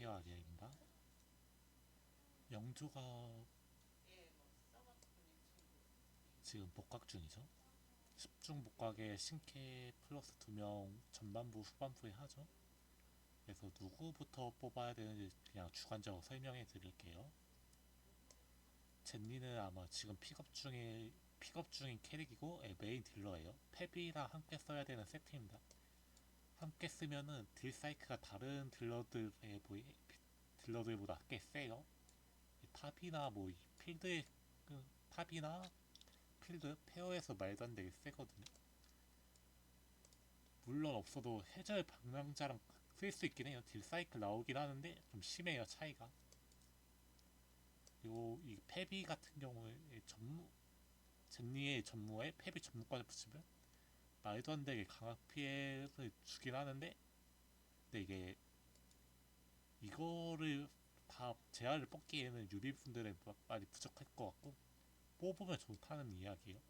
안녕하세요 아리아입니다. 친구. 지금 복각 중이죠. 10중 복각에 신캐 플러스 2명 전반부 후반부에 하죠. 그래서 누구부터 뽑아야 되는지 그냥 주관적으로 설명해 드릴게요. 젠니는 아마 지금 픽업 중에 픽업 중인 캐릭이고 예, 메인 딜러예요. ペ비랑 함께 써야 되는 세트입니다. 함께 쓰면은 딜 사이크가 다른 딜러들에 보이 딜러들보다 꽤 세요. 이 탑이나 뭐이 필드의 그 탑이나 필드 페어에서 말도 안 되게 세거든요. 물론 없어도 해절 방랑자랑 쓸 수 있긴 해요. 딜 사이클 나오긴 하는데 좀 심해요 차이가. 그리고 이 페비 같은 경우에 전무 젠니의 전무에 페비 전무까지 붙이면 말도 안 되게 강압 피해를 주긴 하는데 근데 이게 이거를 다 제한을 뽑기에는 유비분들의 많이 부족할 것 같고 뽑으면 좋다는 이야기예요.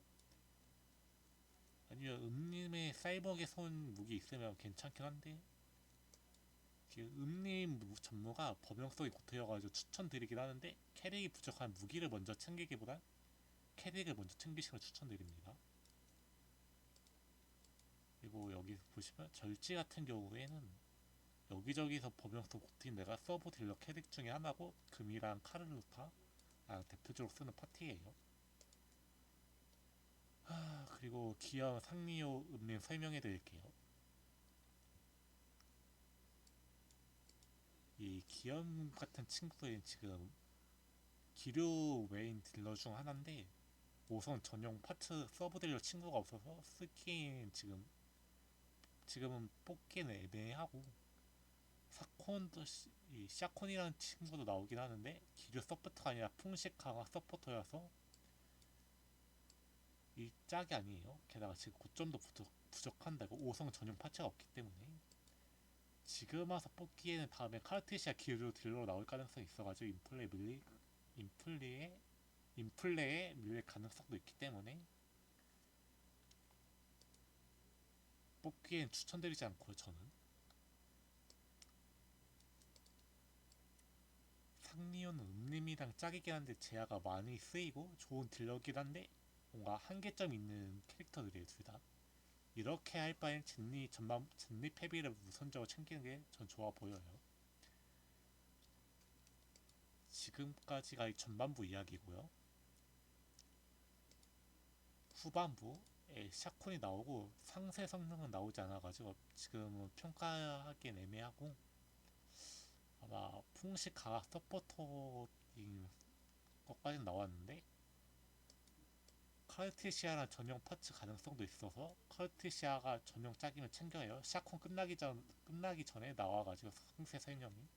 아니면 음님의 사이버계 손 무기 있으면 괜찮긴 한데 그 음님 무- 전무가 범용성이 고트여가지고 추천드리긴 하는데 캐릭이 부족한 무기를 먼저 챙기기보단 캐릭을 먼저 챙기시는 걸 추천드립니다. 그리고 여기 보시면 절지 같은 경우에는 여기저기서 범용성 고트인 내가 서브 딜러 캐릭 중에 하나고 금이랑 카를루타 아, 대표적으로 쓰는 파티예요. 아, 그리고 기어 상리오 음림 설명해 드릴게요. 이 기염 같은 친구들은 지금 기류 메인 딜러 중 하나인데 우선 전용 파츠 서브 딜러 친구가 없어서 스킨 지금 지금은 뽑기는 애매하고 사콘도 시- 이 샤콘이라는 친구도 나오긴 하는데 기류 서포터가 아니라 풍식 강화 서포터여서 이 짝이 아니에요. 게다가 지금 고점도 부족, 부족한다고 5성 전용 파츠가 없기 때문에 지금 와서 뽑기에는 다음에 카르티시아 기류 딜러로 나올 가능성이 있어가지고 인플레 밀리 인플레에 인플레에 밀릴 가능성도 있기 때문에 뽑기엔 추천드리지 않고요 저는 상리오는 음림이랑 짝이긴 한데 제아가 많이 쓰이고 좋은 딜러긴 한데 뭔가 한계점 있는 캐릭터들이에요 둘 다. 이렇게 할 바엔 젠니 전반 젠니 패비를 우선적으로 챙기는 게 전 좋아 보여요. 지금까지가 이 전반부 이야기고요. 후반부 에 샤콘이 나오고 상세 성능은 나오지 않아가지고 지금은 평가하기엔 애매하고 아마 풍식 강화 서포터인 것까지는 나왔는데 카르티시아랑 전용 파츠 가능성도 있어서 카르티시아가 전용 짝이면 챙겨요. 샤콘 끝나기 전 끝나기 전에 나와가지고 상세 설명이.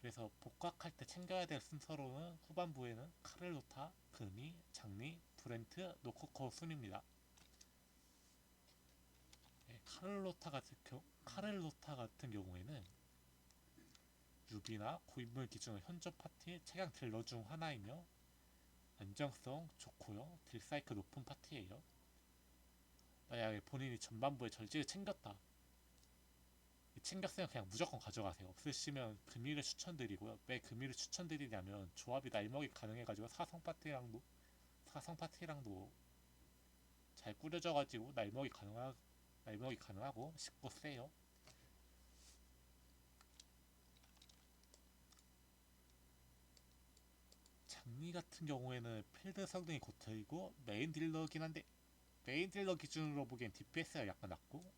그래서 복각할 때 챙겨야 될 순서로는 후반부에는 카렐로타, 금이, 장리, 브렌트, 노코코 순입니다. 네, 카렐로타 같은 경 카렐로타 같은 경우에는 유비나 고인물 기준으로 현존 파티의 최강 딜러 중 하나이며 안정성 좋고요. 딜사이클 높은 파티예요. 만약에 본인이 전반부에 절지를 챙겼다. 이 챙겼으면 그냥 무조건 가져가세요. 없으시면 금일을 추천드리고요. 왜 금일을 추천드리냐면 조합이 날먹이 가능해가지고 사성 파티랑도 사성 파티랑도 잘 꾸려져가지고 날먹이 가능하 날먹이 가능하고 쉽고 세요. 장미 같은 경우에는 필드 성능이 고트이고 메인 딜러긴 한데 메인 딜러 기준으로 보기엔 DPS가 약간 낮고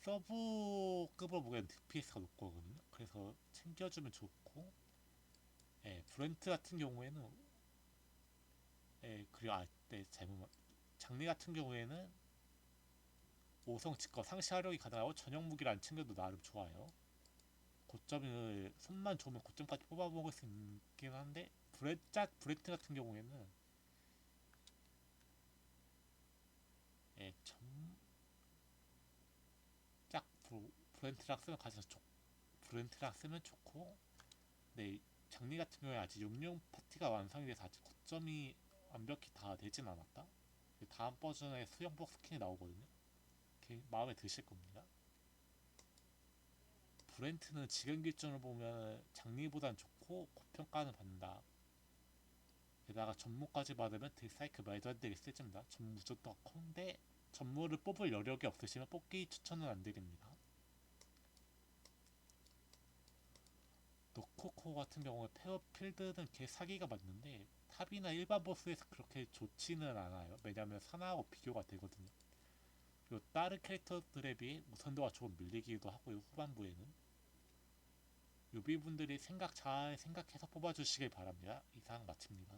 서브급으로 보기엔 DPS가 높거든요. 그래서 챙겨주면 좋고 예, 브렌트 같은 경우에는 예, 그리고 아, 네, 잘못 말- 장미 같은 경우에는 5성 직거 상시 활용이 가능하고 전용 무기를 안 챙겨도 나름 좋아요. 고점을 손만 좋으면 고점까지 뽑아 먹을 수 있긴 한데 브레짝 브레트 같은 경우에는 예, 점짝 브렌트랑 쓰면 가장 좋 브렌트랑 쓰면 좋고 네, 이 장리 같은 경우에 아직 용용 파티가 완성이 돼서 아직 고점이 완벽히 다 되진 않았다. 다음 버전에 수영복 스킨이 나오거든요. 게- 마음에 드실 겁니다. 브렌트는 지금 기준으로 보면 장리보단 좋고 고평가는 받는다. 게다가 전무까지 받으면 딜사이클 말도 안 되게 세집니다. 전무 무조건 콩데 전무를 뽑을 여력이 없으시면 뽑기 추천은 안 드립니다. 노코코 같은 경우에 페어필드는 개 사기가 맞는데 탑이나 일반 보스에서 그렇게 좋지는 않아요. 왜냐면 사나하고 비교가 되거든요. 그리고 다른 캐릭터들에 비해 우선도가 조금 밀리기도 하고요. 후반부에는 유비분들이 생각 잘 생각해서 뽑아주시길 바랍니다. 이상 마칩니다.